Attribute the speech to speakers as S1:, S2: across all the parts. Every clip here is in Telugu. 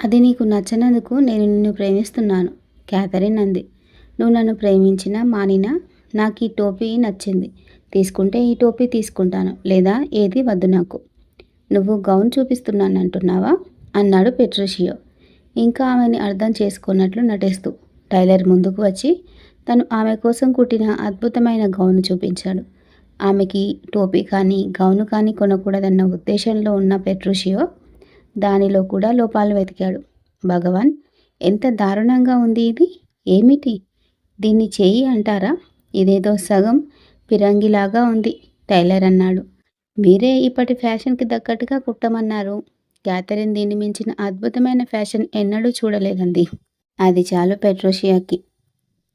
S1: అది నీకు నచ్చనందుకు నేను నిన్ను ప్రేమిస్తున్నాను క్యాథరిన్ అంది. నువ్వు నన్ను ప్రేమించినా మానినా నాకు ఈ టోపీ నచ్చింది. తీసుకుంటే ఈ టోపీ తీసుకుంటాను లేదా ఏది వద్దు నాకు. నువ్వు గౌన్ చూపిస్తున్నానంటున్నావా? అన్నాడు పెట్రిషియో. ఇంకా ఆమెని అర్థం చేసుకున్నట్లు నటిస్తూ టైలర్ ముందుకు వచ్చి తను ఆమె కోసం కుట్టిన అద్భుతమైన గౌను చూపించాడు. ఆమెకి టోపీ కానీ గౌను కానీ కొనకూడదన్న ఉద్దేశంలో ఉన్న పెట్రూషియో దానిలో కూడా లోపాలు వెతికాడు. భగవాన్ ఎంత దారుణంగా ఉంది ఇది? ఏమిటి? దీన్ని చేయి అంటారా? ఇదేదో సగం పిరంగిలాగా ఉంది టైలర్ అన్నాడు. మీరే ఇప్పటి ఫ్యాషన్కి తగ్గట్టుగా కుట్టమన్నారు. క్యాథరిన్ దీన్ని మించిన అద్భుతమైన ఫ్యాషన్ ఎన్నడూ చూడలేదండి. అది చాలు పెట్రోషియాకి.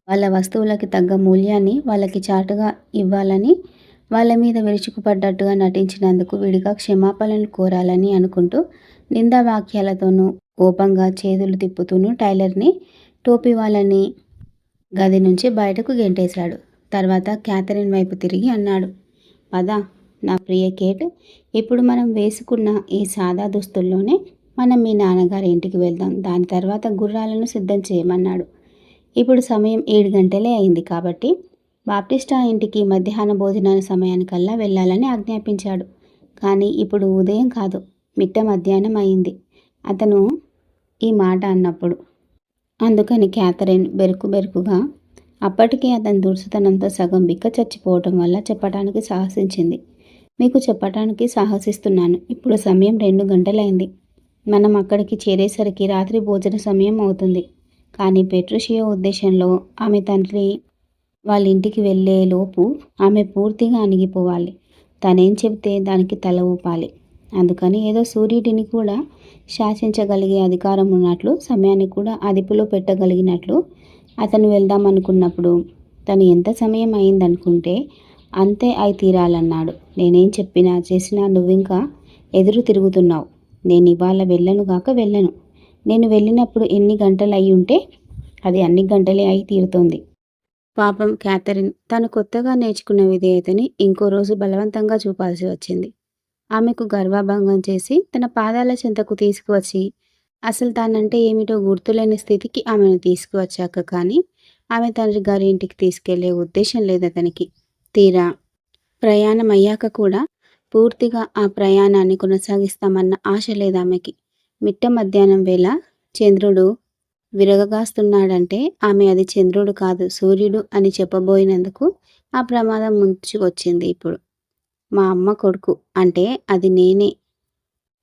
S1: వాళ్ళ వస్తువులకి తగ్గ మూల్యాన్ని వాళ్ళకి చాటుగా ఇవ్వాలని వాళ్ళ మీద విరుచుకుపడ్డట్టుగా నటించినందుకు విడిగా క్షమాపణలు కోరాలని అనుకుంటూ నిందా వాక్యాలతోనూ కోపంగా చేతులు తిప్పుతూను టైలర్ని టోపీ వాళ్ళని గది నుంచి బయటకు గెంటేశాడు. తర్వాత క్యాథరిన్ వైపు తిరిగి అన్నాడు పద నా ప్రియ కేట్ ఇప్పుడు మనం వేసుకున్న ఈ సాదా దుస్తుల్లోనే మనం మీ నాన్నగారి ఇంటికి వెళ్దాం. దాని తర్వాత గుర్రాలను సిద్ధం చేయమన్నాడు. ఇప్పుడు సమయం ఏడు గంటలే అయింది కాబట్టి బాప్టిస్టా ఇంటికి మధ్యాహ్న భోజనాల సమయానికల్లా వెళ్ళాలని ఆజ్ఞాపించాడు. కానీ ఇప్పుడు ఉదయం కాదు. మిట్ట మధ్యాహ్నం అయింది. అతను ఈ మాట అన్నప్పుడు అందుకని క్యాథరిన్ బెరుకు బెరుకుగా అప్పటికే అతని దుర్సుతనంతో సగం బిక్క చచ్చిపోవటం వల్ల చెప్పటానికి సాహసించింది. మీకు చెప్పటానికి సాహసిస్తున్నాను. ఇప్పుడు సమయం రెండు గంటలైంది. మనం అక్కడికి చేరేసరికి రాత్రి భోజన సమయం అవుతుంది. కానీ పెట్రుషియో ఉద్దేశంలో ఆమె తండ్రి వాళ్ళ ఇంటికి వెళ్ళే లోపు ఆమె పూర్తిగా అణిగిపోవాలి. తనేం చెబితే దానికి తల ఊపాలి. అందుకని ఏదో సూర్యుడిని కూడా శాసించగలిగే అధికారం ఉన్నట్లు సమయాన్ని కూడా అదుపులో పెట్టగలిగినట్లు అతను వెళ్దాం అనుకున్నప్పుడు తను ఎంత సమయం అయిందనుకుంటే అంతే అయి తీరాలన్నాడు. నేనేం చెప్పినా చేసినా నువ్వింకా ఎదురు తిరుగుతున్నావు. నేను ఇవాళ వెళ్ళను కాక వెళ్ళను. నేను వెళ్ళినప్పుడు ఎన్ని గంటలు అయి ఉంటే అది అన్ని గంటలే అయి తీరుతోంది. పాపం క్యాథరిన్ తను కొత్తగా నేర్చుకున్న విధేయతని ఇంకో రోజు బలవంతంగా చూపాల్సి వచ్చింది. ఆమెకు గర్వభంగం చేసి తన పాదాల చెంతకు తీసుకువచ్చి అసలు తానంటే ఏమిటో గుర్తులేని స్థితికి ఆమెను తీసుకువచ్చాక కానీ ఆమె తండ్రి గారి ఇంటికి తీసుకెళ్ళే ఉద్దేశం లేదు అతనికి. తీరా? ప్రయాణం అయ్యాక కూడా పూర్తిగా ఆ ప్రయాణాన్ని కొనసాగిస్తామన్న ఆశ లేదు ఆమెకి. మిట్ట మధ్యాహ్నం వేళ చంద్రుడు విరగగాస్తున్నాడంటే ఆమె అది చంద్రుడు కాదు సూర్యుడు అని చెప్పబోయినందుకు ఆ ప్రమాదం ముంచుకొచ్చింది ఇప్పుడు. మా అమ్మ కొడుకు అంటే అది నేనే.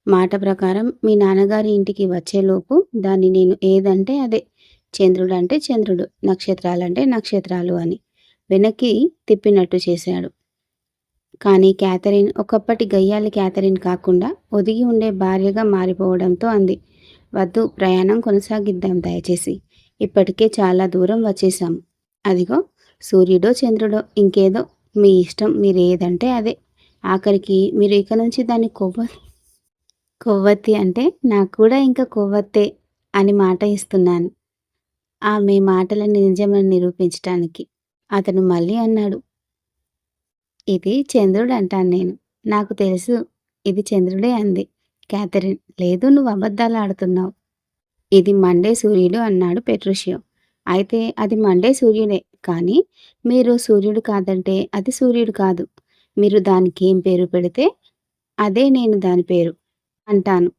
S1: మాట ప్రకారం మీ నాన్నగారి ఇంటికి వచ్చేలోపు దాన్ని నేను ఏదంటే అదే. చంద్రుడు అంటే చంద్రుడు నక్షత్రాలంటే నక్షత్రాలు అని వెనక్కి తిప్పినట్టు చేశాడు. కానీ క్యాథరిన్ ఒకప్పటి గయ్యాలి క్యాథరిన్ కాకుండా ఒదిగి ఉండే భార్యగా మారిపోవడంతో అంది. వద్దు ప్రయాణం కొనసాగిద్దాం దయచేసి. ఇప్పటికే చాలా దూరం వచ్చేసాం అదిగో సూర్యుడో చంద్రుడో ఇంకేదో మీ ఇష్టం మీరు ఏదంటే అదే. ఆఖరికి మీరు ఇక నుంచి దాన్ని కొవ్వ కొవ్వొత్తి అంటే నాకు కూడా ఇంకా కొవ్వొత్తే అని మాట ఇస్తున్నాను. ఆమె మాటలని నిజమని నిరూపించటానికి అతను మళ్ళీ అన్నాడు. ఇది చంద్రుడు అంటాను నేను. నాకు తెలుసు ఇది చంద్రుడే అంది. క్యాథరిన్ లేదు నువ్వు అబద్ధాలు ఆడుతున్నావు. ఇది మండే సూర్యుడు అన్నాడు పెట్రుషియో. అయితే అది మండే సూర్యుడే. కానీ మీరు సూర్యుడు కాదంటే అది సూర్యుడు కాదు. మీరు దానికి ఏం పేరు పెడితే అదే నేను దాని పేరు అంటాను.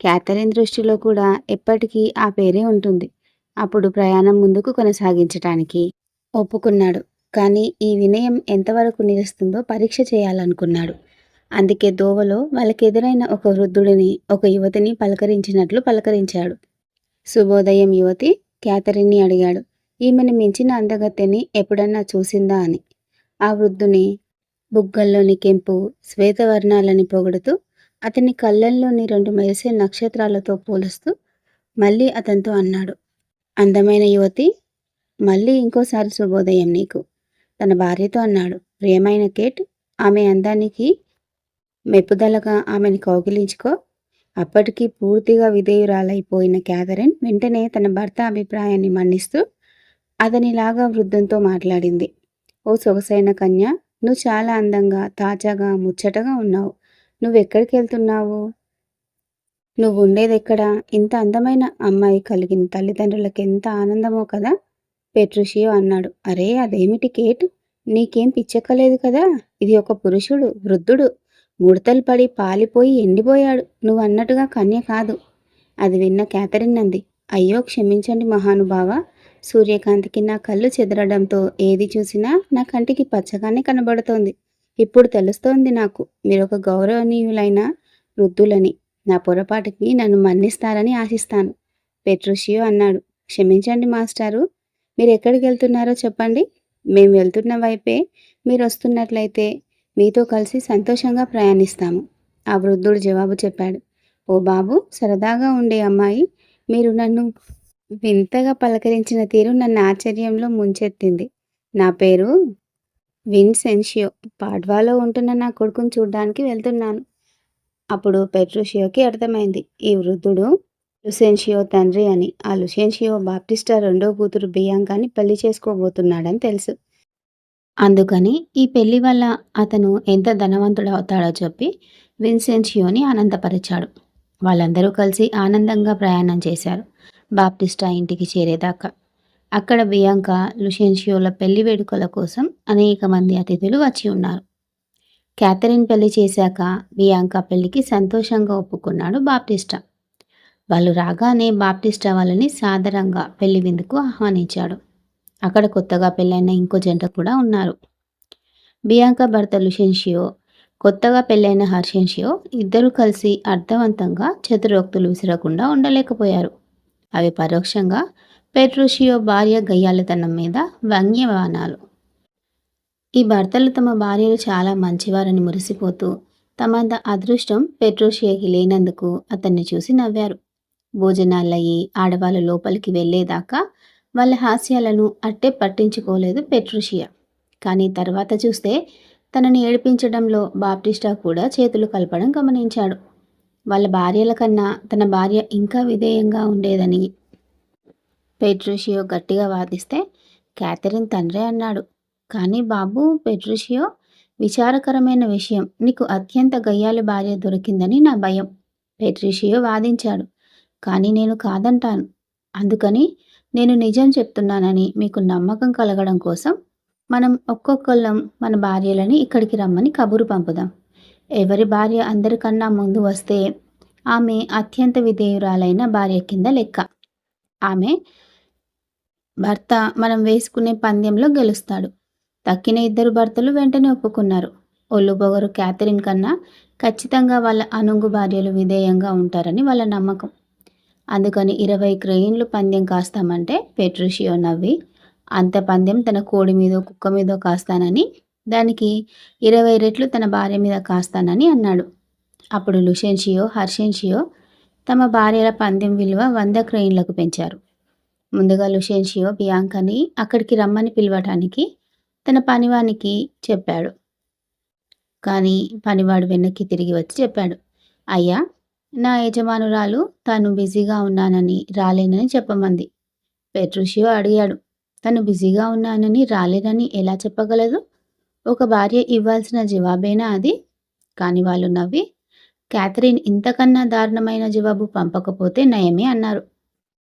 S1: క్యాథరిన్ దృష్టిలో కూడా ఎప్పటికీ ఆ పేరే ఉంటుంది. అప్పుడు ప్రయాణం ముందుకు కొనసాగించటానికి ఒప్పుకున్నాడు. కానీ ఈ వినయం ఎంతవరకు నిలుస్తుందో పరీక్ష చేయాలనుకున్నాడు. అందుకే దోవలో వాళ్ళకెదురైన ఒక వృద్ధుడిని ఒక యువతిని పలకరించినట్లు పలకరించాడు. శుభోదయం యువతి క్యాథరిన్ని అడిగాడు. ఈమెను మించిన అందగత్తెని ఎప్పుడన్నా చూసిందా అని. ఆ వృద్ధుని బుగ్గల్లోని కెంపు శ్వేతవర్ణాలని పొగడుతూ అతని కళ్ళల్లోని రెండు మెరిసే నక్షత్రాలతో పోలుస్తూ మళ్ళీ అతనితో అన్నాడు. అందమైన యువతి మళ్ళీ ఇంకోసారి శుభోదయం నీకు. తన భార్యతో అన్నాడు. ప్రియమైన కేట్ ఆమె అందానికి మెప్పుదలగా ఆమెను కౌగిలించుకో. అప్పటికి పూర్తిగా విధేయురాలైపోయిన క్యాథరిన్ వెంటనే తన భర్త అభిప్రాయాన్ని మన్నిస్తూ అతనిలాగా వృద్ధంతో మాట్లాడింది. ఓ సొగసైన కన్య నువ్వు చాలా అందంగా తాజాగా ముచ్చటగా ఉన్నావు. నువ్వెక్కడికి వెళ్తున్నావు? నువ్వు ఉండేది ఎక్కడ ఇంత అందమైన అమ్మాయి కలిగిన తల్లిదండ్రులకు ఎంత ఆనందమో కదా? పెట్రుషియో అన్నాడు. అరే అదేమిటి కేట్? నీకేం పిచ్చెక్కలేదు కదా? ఇది ఒక పురుషుడు వృద్ధుడు. ముడతలు పడి పాలిపోయి ఎండిపోయాడు. నువ్వు అన్నట్టుగా కన్య కాదు. అది విన్న క్యాథరిన్ అంది. అయ్యో క్షమించండి మహానుభావ. సూర్యకాంతికి నా కళ్ళు చెదరడంతో ఏది చూసినా నా కంటికి పచ్చగానే కనబడుతోంది. ఇప్పుడు తెలుస్తోంది నాకు మీరొక గౌరవనీయులైన వృద్ధులని. నా పొరపాటుకి నన్ను మన్నిస్తారని ఆశిస్తాను. పెట్రుషియో అన్నాడు. క్షమించండి మాస్టారు మీరు ఎక్కడికి వెళ్తున్నారో చెప్పండి. మేము వెళ్తున్న వైపే మీరు వస్తున్నట్లయితే మీతో కలిసి సంతోషంగా ప్రయాణిస్తాము ఆ వృద్ధుడు జవాబు చెప్పాడు. ఓ బాబు సరదాగా ఉండే అమ్మాయి మీరు నన్ను వింతగా పలకరించిన తీరు నన్ను ఆశ్చర్యంలో ముంచెత్తింది. నా పేరు విన్సెన్షియో. పాడ్వాలో ఉంటున్న నా కొడుకుని చూడడానికి వెళ్తున్నాను. అప్పుడు పెట్రోషియోకి అర్థమైంది. ఈ వృద్ధుడు లుసెన్షియో తండ్రి అని. ఆ లుసెన్షియో బాప్టిస్టా రెండో కూతురు బియాంకాని పెళ్ళి చేసుకోబోతున్నాడని తెలుసు. అందుకని ఈ పెళ్ళి వల్ల అతను ఎంత ధనవంతుడు అవుతాడో చెప్పి విన్సెన్షియోని ఆనందపరిచాడు. వాళ్ళందరూ కలిసి ఆనందంగా ప్రయాణం చేశారు. బాప్టిస్టా ఇంటికి చేరేదాకా. అక్కడ బియాంక లుషెన్షియోల పెళ్ళి వేడుకల కోసం అనేక మంది అతిథులు వచ్చి ఉన్నారు. క్యాథరిన్ పెళ్ళి చేశాక బియాంక పెళ్ళికి సంతోషంగా ఒప్పుకున్నాడు బాప్టిస్టా వాళ్ళు రాగానే బాప్టిస్టా వాళ్ళని సాదరంగా పెళ్ళి విందుకు ఆహ్వానించాడు. అక్కడ కొత్తగా పెళ్ళైన ఇంకో జంట కూడా ఉన్నారు. బియాంక భర్త లుషెన్షియో కొత్తగా పెళ్ళైన హర్షెన్షియో ఇద్దరూ కలిసి అర్థవంతంగా చతురోక్తులు విసిరకుండా ఉండలేకపోయారు. అవి పరోక్షంగా పెట్రోషియో భార్య గయ్యాలితనం మీద వ్యంగ్యవానాలు. ఈ భర్తలు తమ భార్యలు చాలా మంచివారని మురిసిపోతూ తమ అదృష్టం పెట్రోషియాకి లేనందుకు అతన్ని చూసి నవ్వారు. భోజనాలయ్యి ఆడవాళ్ళు లోపలికి వెళ్ళేదాకా వాళ్ళ హాస్యాలను అట్టే పట్టించుకోలేదు పెట్రోషియా. కానీ తర్వాత చూస్తే తనని ఏడిపించడంలో బాప్టిస్టా కూడా చేతులు కలపడం గమనించాడు. వాళ్ళ భార్యల కన్నా తన భార్య ఇంకా విధేయంగా ఉండేదని పెట్రూషియో గట్టిగా వాదిస్తే క్యాథరిన్ తండ్రే అన్నాడు. కానీ బాబు పెట్రూషియో విచారకరమైన విషయం. నీకు అత్యంత గయ్యాలి భార్య దొరికిందని నా భయం పెట్రిషియో వాదించాడు. కానీ నేను కాదంటాను. అందుకని నేను నిజం చెప్తున్నానని మీకు నమ్మకం కలగడం కోసం మనం ఒక్కొక్కళ్ళం మన భార్యలని ఇక్కడికి రమ్మని కబురు పంపుదాం. ఎవరి భార్య అందరికన్నా ముందు వస్తే ఆమె అత్యంత విధేయురాలైన భార్య కింద లెక్క. ఆమె భర్త మనం వేసుకునే పందెంలో గెలుస్తాడు. తక్కిన ఇద్దరు భర్తలు వెంటనే ఒప్పుకున్నారు. ఒళ్ళు పొగరు క్యాథరిన్ కన్నా ఖచ్చితంగా వాళ్ళ అనుంగు భార్యలు విధేయంగా ఉంటారని వాళ్ళ నమ్మకం. అందుకని ఇరవై క్రెయిన్లు పందెం కాస్తామంటే పెట్రిషియో నవ్వి అంత పందెం తన కోడి మీదో కుక్క మీదో కాస్తానని దానికి ఇరవై రెట్లు తన భార్య మీద కాస్తానని అన్నాడు. అప్పుడు లుషెన్షియో హర్షెన్షియో తమ భార్యల పందెం విలువ వంద క్రెయిన్లకు పెంచారు. ముందుగా లుషెన్షియో బియాంకని అక్కడికి రమ్మని పిలవటానికి తన పనివానికి చెప్పాడు. కానీ పనివాడు వెనక్కి తిరిగి వచ్చి చెప్పాడు అయ్యా నా యజమానురాలు తాను బిజీగా ఉన్నానని రాలేనని చెప్పమంది. పెట్రూషియో అడిగాడు తను బిజీగా ఉన్నానని రాలేనని ఎలా చెప్పగలదు? ఒక భార్య ఇవ్వాల్సిన జవాబేనా అది కానీ వాళ్ళు నవ్వి క్యాథరిన్ ఇంతకన్నా దారుణమైన జవాబు పంపకపోతే నయమే అన్నారు.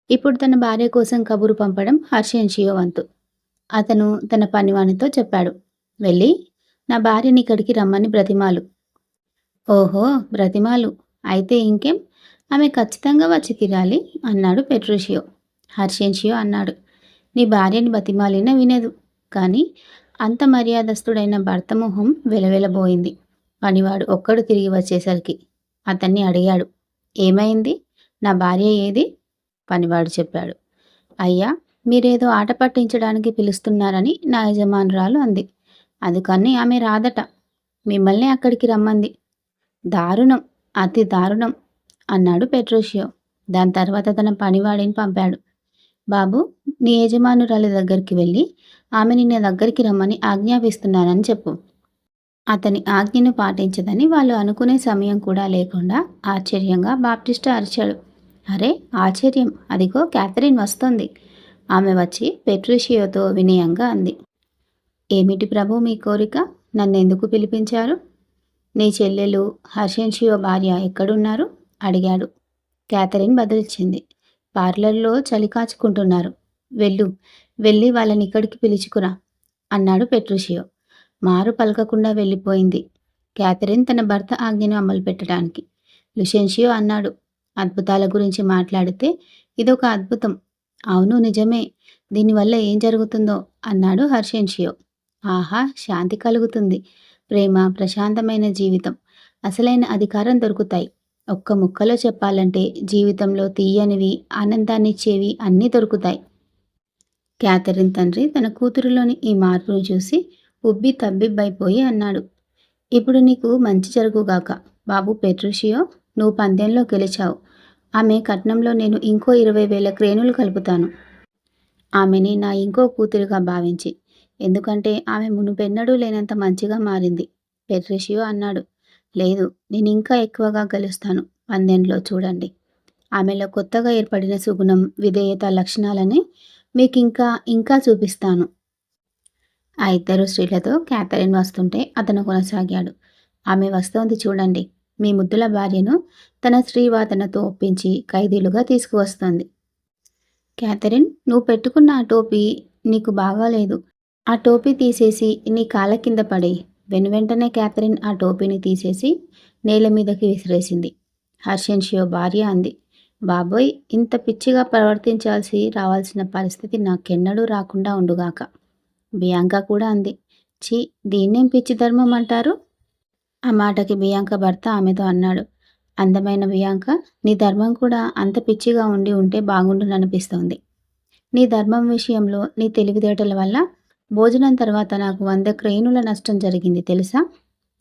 S1: ఇప్పుడు తన భార్య కోసం కబురు పంపడం హర్షంశియో వంతు. అతను తన పనివానితో చెప్పాడు వెళ్ళి నా భార్యని ఇక్కడికి రమ్మని బ్రతిమాలు. ఓహో బ్రతిమాలు. అయితే ఇంకేం? ఆమె ఖచ్చితంగా వచ్చి తిరాలి అన్నాడు పెట్రోషియో హర్షెన్షియో అన్నాడు నీ భార్యని బతిమాలినా వినదు కానీ అంత మర్యాదస్తుడైన భర్త మొహం వెలవెలబోయింది. పనివాడు ఒక్కడు తిరిగి వచ్చేసరికి అతన్ని అడిగాడు ఏమైంది? నా భార్య ఏది? పనివాడు చెప్పాడు అయ్యా మీరేదో ఆట పట్టించడానికి పిలుస్తున్నారని నా యజమానురాలు అంది. అందుకని ఆమె రాదట మిమ్మల్ని అక్కడికి రమ్మంది. దారుణం అతి దారుణం అన్నాడు పెట్రోషియో. దాని తర్వాత తన పనివాడిని పంపాడు. బాబు నీ యజమానురాలి దగ్గరికి వెళ్ళి ఆమెని నీ దగ్గరికి రమ్మని ఆజ్ఞాపిస్తున్నానని చెప్పు. అతని ఆజ్ఞను పాటించదని వాళ్ళు అనుకునే సమయం కూడా లేకుండా ఆశ్చర్యంగా బాప్టిస్ట్ అరిచాడు. అరే ఆశ్చర్యం. అదిగో క్యాథరిన్ వస్తుంది. ఆమె వచ్చి పెట్రిషియోతో వినయంగా అంది. ఏమిటి ప్రభు మీ కోరిక? నన్ను ఎందుకు పిలిపించారు? నీ చెల్లెలు హర్షెన్షియో భార్య ఎక్కడున్నారు? అడిగాడు. క్యాథరిన్ బదిలిచ్చింది. పార్లర్లో చలి కాచుకుంటున్నారు. వెళ్ళు వెళ్ళి వాళ్ళని ఇక్కడికి పిలుచుకురా అన్నాడు పెట్రుషియో. మారు పలకకుండా వెళ్ళిపోయింది. క్యాథరిన్ తన భర్త ఆజ్ఞను అమలు పెట్టడానికి. లుషెన్షియో అన్నాడు. అద్భుతాల గురించి మాట్లాడితే ఇదొక అద్భుతం. అవును నిజమే. దీనివల్ల ఏం జరుగుతుందో అన్నాడు హర్షెన్షియో. ఆహా శాంతి కలుగుతుంది. ప్రేమ ప్రశాంతమైన జీవితం. అసలైన అధికారం దొరుకుతాయి. ఒక్క ముక్కలో చెప్పాలంటే జీవితంలో తీయనివి ఆనందాన్నిచ్చేవి అన్నీ దొరుకుతాయి. క్యాథరిన్ తండ్రి తన కూతురులోని ఈ మార్పును చూసి ఉబ్బి తబ్బిబ్బైపోయి అన్నాడు. ఇప్పుడు నీకు మంచి జరుగుగాక. బాబు పెట్రుషియో నువ్వు పందెంలో గెలిచావు. ఆమె కట్నంలో నేను ఇంకో ఇరవై వేల క్రేనులు కలుపుతాను. ఆమెని నా ఇంకో కూతురుగా భావించి. ఎందుకంటే ఆమె మునుపెన్నడూ లేనంత మంచిగా మారింది పెట్రిషియో అన్నాడు. లేదు నేను ఇంకా ఎక్కువగా గెలుస్తాను. పందెంలో చూడండి. ఆమెలో కొత్తగా ఏర్పడిన సుగుణం విధేయత లక్షణాలని మీకు ఇంకా ఇంకా చూపిస్తాను. ఆ ఇద్దరు స్త్రీలతో క్యాథరిన్ వస్తుంటే అతను కొనసాగాడు. ఆమె వస్తోంది చూడండి. మీ ముద్దుల భార్యను తన స్త్రీవాదనతో ఒప్పించి ఖైదీలుగా తీసుకువస్తుంది. క్యాథరిన్ నువ్వు పెట్టుకున్న ఆ టోపీ నీకు బాగాలేదు. ఆ టోపీ తీసేసి నీ కాళ్ళ కింద పడేయి. వెనువెంటనే క్యాథరిన్ ఆ టోపీని తీసేసి నేల మీదకి విసిరేసింది. హర్షెన్షియో భార్య అంది. బాబోయ్ ఇంత పిచ్చిగా ప్రవర్తించాల్సి రావాల్సిన పరిస్థితి నాకెన్నడూ రాకుండా ఉండుగాక. బియాంక కూడా అంది. ఛీ దీన్నేం పిచ్చి ధర్మం అంటారు? ఆ మాటకి బియాంక భర్త ఆమెతో అన్నాడు. అందమైన బియాంక నీ ధర్మం కూడా అంత పిచ్చిగా ఉండి ఉంటే బాగుండుననిపిస్తోంది. నీ ధర్మం విషయంలో నీ తెలివితేటల వల్ల భోజనం తర్వాత నాకు వంద క్రెయినుల నష్టం జరిగింది తెలుసా?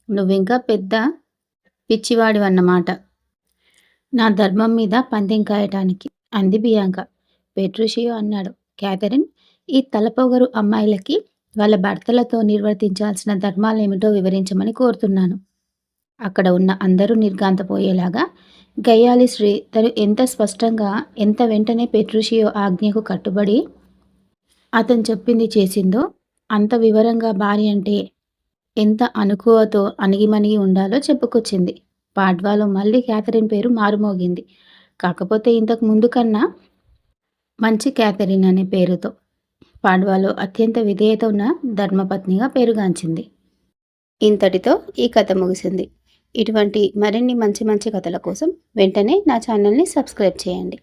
S1: నువ్వింకా పెద్ద పిచ్చివాడివన్నమాట. నా ధర్మం మీద పందెం కాయటానికి అంది బియాంక. పెట్రుషియో అన్నాడు. క్యాథరిన్ ఈ తలపొగరు అమ్మాయిలకి వాళ్ళ భర్తలతో నిర్వర్తించాల్సిన ధర్మాలేమిటో వివరించమని కోరుతున్నాను. అక్కడ ఉన్న అందరూ నిర్గాంతపోయేలాగా గయ్యాలి శ్రీ తను ఎంత స్పష్టంగా ఎంత వెంటనే పెట్రుషియో ఆజ్ఞకు కట్టుబడి అతను చెప్పింది చేసిందో అంత వివరంగా భార్య అంటే ఎంత అనుకువతో అణిగిమణిగి ఉండాలో చెప్పుకొచ్చింది. పాడ్వాలో మళ్ళీ క్యాథరిన్ పేరు మారుమోగింది. కాకపోతే ఇంతకు ముందు కన్నా మంచి క్యాథరిన్ అనే పేరుతో పాడ్వాలో అత్యంత విధేయత ఉన్న ధర్మపత్నిగా పేరుగాంచింది. ఇంతటితో ఈ కథ ముగిసింది. ఇటువంటి మరిన్ని మంచి మంచి కథల కోసం వెంటనే నా ఛానల్ని సబ్స్క్రైబ్ చేయండి.